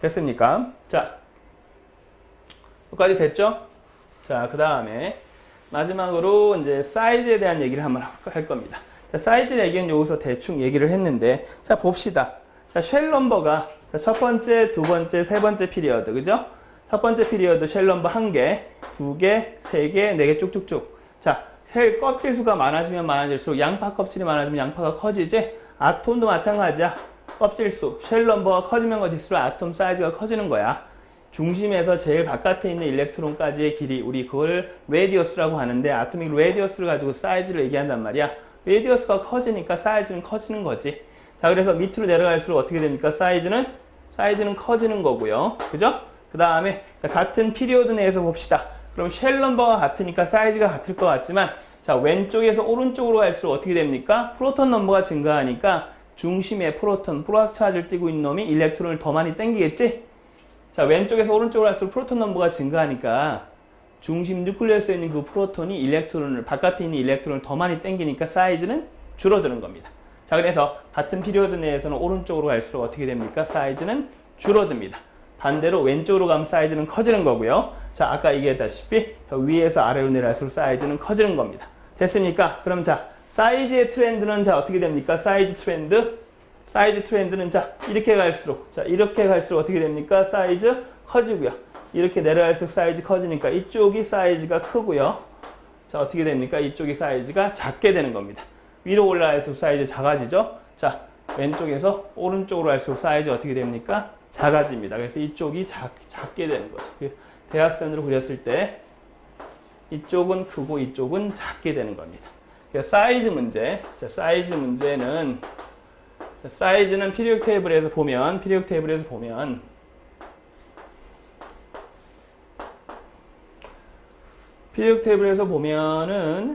됐습니까? 자, 여기까지 됐죠? 자, 그 다음에 마지막으로 이제 사이즈에 대한 얘기를 한번 할 겁니다. 자, 사이즈 얘기는 여기서 대충 얘기를 했는데, 자, 봅시다. 자, 쉘 넘버가 자, 첫 번째, 두 번째, 세 번째 피리어드, 그죠? 첫 번째 피리어드 쉘 넘버 한 개, 두 개, 세 개, 네 개 쭉쭉쭉. 자, 셀 껍질 수가 많아지면 많아질수록 양파 껍질이 많아지면 양파가 커지지? 아톰도 마찬가지야. 껍질 수, 쉘 넘버가 커지면 커질수록 아톰 사이즈가 커지는 거야. 중심에서 제일 바깥에 있는 일렉트론까지의 길이 우리 그걸 레디어스라고 하는데 아토믹 레디어스를 가지고 사이즈를 얘기한단 말이야. 레디어스가 커지니까 사이즈는 커지는 거지. 자 그래서 밑으로 내려갈수록 어떻게 됩니까? 사이즈는 사이즈는 커지는 거고요. 그죠? 그 다음에 같은 피리오드 내에서 봅시다. 그럼 쉘 넘버가 같으니까 사이즈가 같을 것 같지만 자 왼쪽에서 오른쪽으로 갈수록 어떻게 됩니까? 프로톤 넘버가 증가하니까 중심에 프로톤, 플러스 차지를 띠고 있는 놈이 일렉트론을 더 많이 땡기겠지? 자, 왼쪽에서 오른쪽으로 갈수록 프로톤 넘버가 증가하니까 중심 뉴클리어스에 있는 그 프로톤이 일렉트론을 바깥에 있는 일렉트론을 더 많이 땡기니까 사이즈는 줄어드는 겁니다. 자, 그래서 같은 피리오드 내에서는 오른쪽으로 갈수록 어떻게 됩니까? 사이즈는 줄어듭니다. 반대로 왼쪽으로 가면 사이즈는 커지는 거고요. 자, 아까 얘기했다시피 위에서 아래로 내려갈수록 사이즈는 커지는 겁니다. 됐습니까? 그럼 자, 사이즈의 트렌드는 자 어떻게 됩니까? 사이즈 트렌드 사이즈 트렌드는 자 이렇게 갈수록 자 이렇게 갈수록 어떻게 됩니까? 사이즈 커지고요. 이렇게 내려갈수록 사이즈 커지니까 이쪽이 사이즈가 크고요. 자 어떻게 됩니까? 이쪽이 사이즈가 작게 되는 겁니다. 위로 올라갈수록 사이즈 작아지죠. 자 왼쪽에서 오른쪽으로 갈수록 사이즈 어떻게 됩니까? 작아집니다. 그래서 이쪽이 작, 작게 되는 거죠. 그 대각선으로 그렸을 때 이쪽은 크고 이쪽은 작게 되는 겁니다. 사이즈 문제. 자, 사이즈 문제는 사이즈는 피리옥 테이블에서 보면 피리옥 테이블에서 보면 피리옥 테이블에서 보면은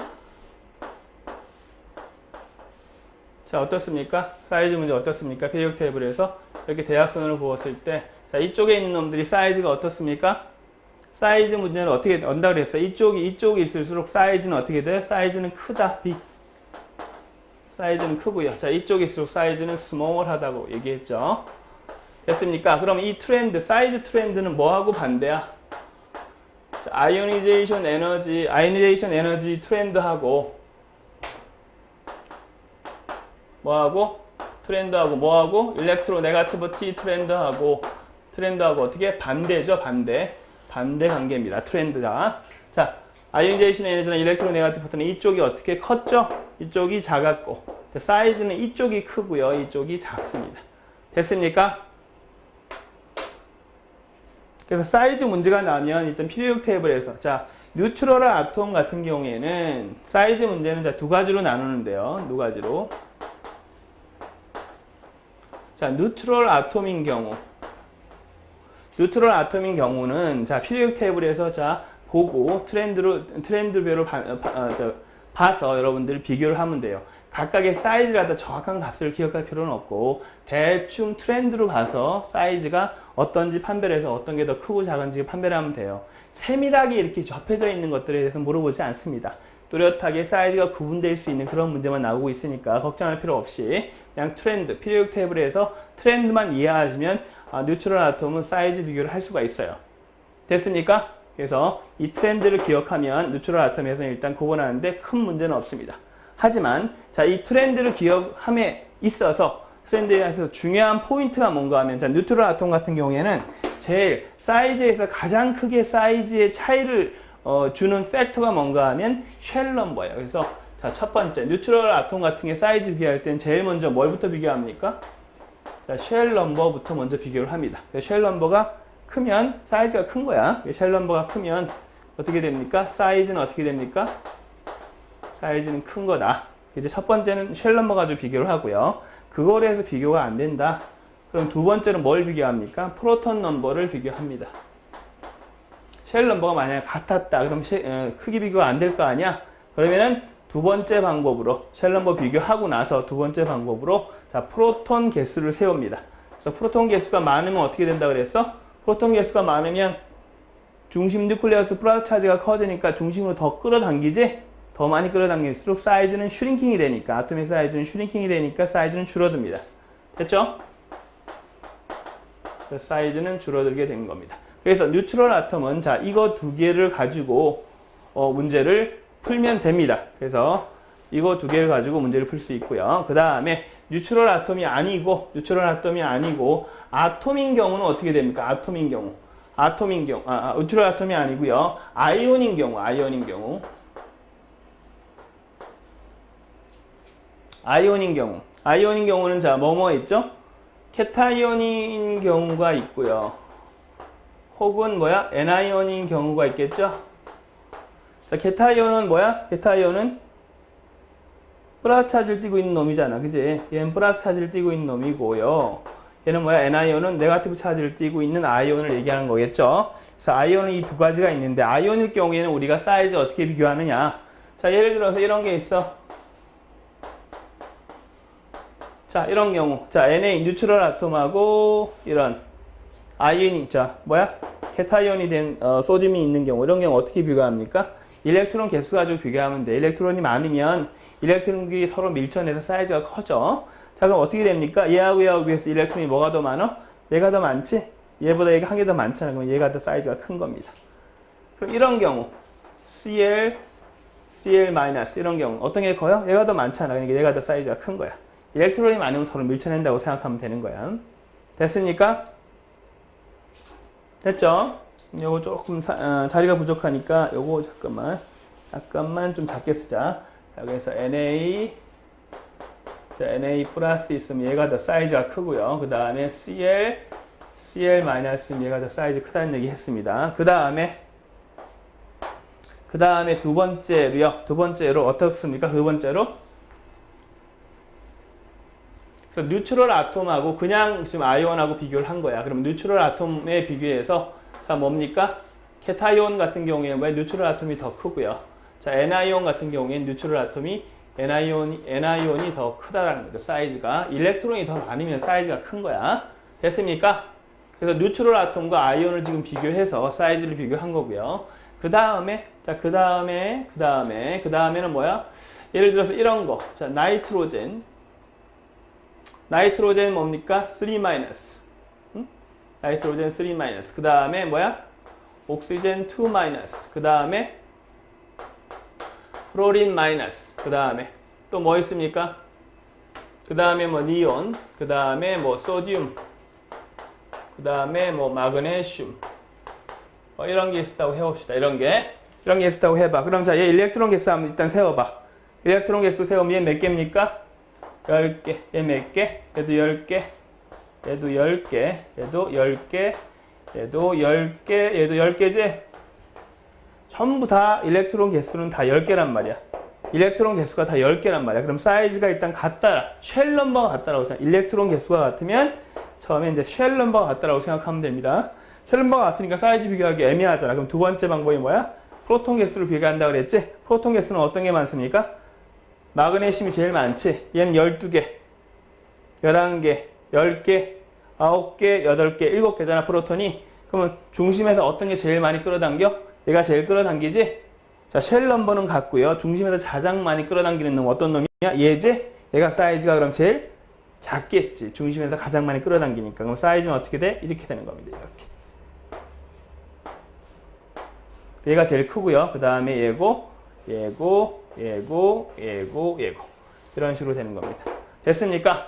자 어떻습니까? 사이즈 문제 어떻습니까? 피리옥 테이블에서 이렇게 대각선으로 부었을 때 자, 이쪽에 있는 놈들이 사이즈가 어떻습니까? 사이즈 문제는 어떻게 언다 그랬어요? 이쪽이 이쪽이 있을수록 사이즈는 어떻게 돼? 사이즈는 크다, 빅. 사이즈는 크고요. 자, 이쪽일수록 사이즈는 스몰하다고 얘기했죠. 됐습니까? 그럼 이 트렌드, 사이즈 트렌드는 뭐하고 반대야? 자, 아이오니제이션 에너지, 아이오니제이션 에너지 트렌드하고 뭐하고? 트렌드하고 뭐하고? 일렉트로 네가티브 T 트렌드하고 트렌드하고 어떻게? 반대죠, 반대. 반대 관계입니다. 트렌드가. 자, 아이오니제이션 에너지나 일렉트로 네가티브 파트는 이쪽이 어떻게 컸죠? 이쪽이 작았고 사이즈는 이쪽이 크고요. 이쪽이 작습니다. 됐습니까? 그래서 사이즈 문제가 나면 일단 피리옥 테이블에서 자 뉴트럴 아톰 같은 경우에는 사이즈 문제는 자두 가지로 나누는데요. 두 가지로 자 뉴트럴 아톰인 경우 뉴트럴 아톰인 경우는 자 피리옥 테이블에서 자 보고 트렌드로 트렌드별로 바, 바, 어, 저, 봐서 여러분들 비교를 하면 돼요. 각각의 사이즈를 갖다 정확한 값을 기억할 필요는 없고 대충 트렌드로 봐서 사이즈가 어떤지 판별해서 어떤 게 더 크고 작은지 판별을 하면 돼요. 세밀하게 이렇게 접해져 있는 것들에 대해서 물어보지 않습니다. 뚜렷하게 사이즈가 구분될 수 있는 그런 문제만 나오고 있으니까 걱정할 필요 없이 그냥 트렌드, 피리옥 테이블에서 트렌드만 이해하시면 아, 뉴트럴 아톰은 사이즈 비교를 할 수가 있어요. 됐습니까? 그래서 이 트렌드를 기억하면 뉴트럴 아톰에서 일단 구분하는데 큰 문제는 없습니다. 하지만 자 이 트렌드를 기억함에 있어서 트렌드에 대해서 중요한 포인트가 뭔가 하면 자 뉴트럴 아톰 같은 경우에는 제일 사이즈에서 가장 크게 사이즈의 차이를 어, 주는 팩터가 뭔가 하면 쉘 넘버예요. 그래서 자 첫 번째 뉴트럴 아톰 같은 게 사이즈 비교할 땐 제일 먼저 뭘부터 비교합니까? 자, 쉘 넘버부터 먼저 비교를 합니다. 쉘 넘버가 크면 사이즈가 큰 거야. 쉘 넘버가 크면 어떻게 됩니까? 사이즈는 어떻게 됩니까? 사이즈는 큰 거다. 이제 첫 번째는 쉘 넘버 가지고 비교를 하고요. 그거를 해서 비교가 안 된다. 그럼 두 번째는 뭘 비교합니까? 프로톤 넘버를 비교합니다. 쉘 넘버가 만약에 같았다. 그럼 쉐, 어, 크기 비교가 안 될 거 아니야? 그러면은 두 번째 방법으로 쉘 넘버 비교하고 나서 두 번째 방법으로 자 프로톤 개수를 세웁니다. 그래서 프로톤 개수가 많으면 어떻게 된다 그랬어? 프로톤 개수가 많으면 중심 뉴클레어스 플라스 차지가 커지니까 중심으로 더 끌어당기지 더 많이 끌어당길수록 사이즈는 슈링킹이 되니까 아톰의 사이즈는 슈링킹이 되니까 사이즈는 줄어듭니다. 됐죠? 그 사이즈는 줄어들게 된 겁니다. 그래서 뉴트럴 아톰은 자 이거 두 개를 가지고 어, 문제를 풀면 됩니다. 그래서 이거 두 개를 가지고 문제를 풀 수 있고요. 그 다음에 뉴트럴 아톰이 아니고 뉴트럴 아톰이 아니고 아톰인 경우는 어떻게 됩니까? 아톰인 경우 아톰인 경우 아, 아 뉴트럴 아톰이 아니고요. 아이온인 경우 아이온인 경우 아이온인 경우 아이온인 경우는 자 뭐뭐 있죠? 케타이온인 경우가 있고요. 혹은 뭐야? 에나이온인 경우가 있겠죠? 자, 케타이온은 뭐야? 케타이온은 플러스 차지를 띠고 있는 놈이잖아. 그지? 얘는 플러스 차지를 띠고 있는 놈이고요. 얘는 뭐야? 에나이온은 네가티브 차지를 띠고 있는 아이온을 얘기하는 거겠죠? 그래서 아이온은 이 두 가지가 있는데 아이온일 경우에는 우리가 사이즈 어떻게 비교하느냐? 자, 예를 들어서 이런 게 있어. 자, 이런 경우. 자, Na 뉴트럴 아톰하고 이런 아이온이 자, 뭐야? 케타이온이 된 어, 소듐이 있는 경우 이런 경우 어떻게 비교합니까? 일렉트론 개수 가지고 비교하면 돼. 일렉트론이 많으면 일렉트론끼리 서로 밀쳐내서 사이즈가 커져. 자, 그럼 어떻게 됩니까? 얘하고 얘하고 비해서 일렉트론이 뭐가 더 많아? 얘가 더 많지? 얘보다 얘가 한 개 더 많잖아. 그럼 얘가 더 사이즈가 큰 겁니다. 그럼 이런 경우 Cl, Cl- 이런 경우 어떤 게 커요? 얘가 더 많잖아. 그러니까 얘가 더 사이즈가 큰 거야. 일렉트론이 많으면 서로 밀쳐낸다고 생각하면 되는 거야. 됐습니까? 됐죠? 요거 조금 사, 어, 자리가 부족하니까 요거 잠깐만 잠깐만 좀 작게 쓰자. 자, 그래서 Na 자, Na 플러스 있으면 얘가 더 사이즈가 크고요. 그 다음에 Cl Cl 마이너스면 얘가 더 사이즈 크다는 얘기 했습니다. 그 다음에 그 다음에 두 번째로요. 두 번째로 어떻습니까? 두 번째로 그래서 뉴트럴 아톰하고 그냥 지금 아이온하고 비교를 한 거야. 그럼 뉴트럴 아톰에 비교해서 자 뭡니까? 케타이온 같은 경우에 왜 뉴트럴 아톰이 더 크고요. 자 에나이온 같은 경우에는 뉴트럴 아톰이 에나이온이 에나이온이 더 크다라는 거죠. 사이즈가 일렉트론이 더 많으면 사이즈가 큰 거야. 됐습니까? 그래서 뉴트럴 아톰과 아이온을 지금 비교해서 사이즈를 비교한 거고요. 그 다음에 자 그 다음에 그 다음에 그 다음에는 뭐야? 예를 들어서 이런 거. 자 나이트로젠 나이트로젠 뭡니까? 3 마이너스. 응? 나이트로젠 3 마이너스. 그 다음에 뭐야? 옥시젠 2 마이너스. 그 다음에 프로린 마이너스. 그 다음에 또 뭐 있습니까? 그 다음에 뭐 니온. 그 다음에 뭐 소듐. 그 다음에 뭐 마그네슘. 뭐 이런 게 있었다고 해봅시다. 이런 게. 이런 게 있었다고 해봐. 그럼 자, 얘 일렉트론 개수 한번 일단 세워봐. 일렉트론 개수 세우면 얘 몇 개입니까? 10개. 얘 몇 개? 얘도 10개. 얘도 10개. 얘도 10개. 얘도 10개. 얘도 10개지? 전부 다 일렉트론 개수는 다 10개란 말이야. 일렉트론 개수가 다 10개란 말이야. 그럼 사이즈가 일단 같다. 쉘 넘버가 같다라고 생각. 일렉트론 개수가 같으면 처음에 이제 쉘 넘버가 같다라고 생각하면 됩니다. 쉘 넘버가 같으니까 사이즈 비교하기 애매하잖아. 그럼 두 번째 방법이 뭐야? 프로톤 개수를 비교한다 그랬지? 프로톤 개수는 어떤 게 많습니까? 마그네슘이 제일 많지. 얘는 12개, 11개, 10개, 9개, 8개, 7개잖아, 프로톤이. 그러면 중심에서 어떤 게 제일 많이 끌어당겨? 얘가 제일 끌어당기지? 자, 쉘 넘버는 같고요. 중심에서 가장 많이 끌어당기는 놈 어떤 놈이야? 얘지? 얘가 사이즈가 그럼 제일 작겠지. 중심에서 가장 많이 끌어당기니까. 그럼 사이즈는 어떻게 돼? 이렇게 되는 겁니다. 이렇게. 얘가 제일 크고요. 그 다음에 얘고, 얘고, 얘고, 얘고, 얘고. 이런 식으로 되는 겁니다. 됐습니까?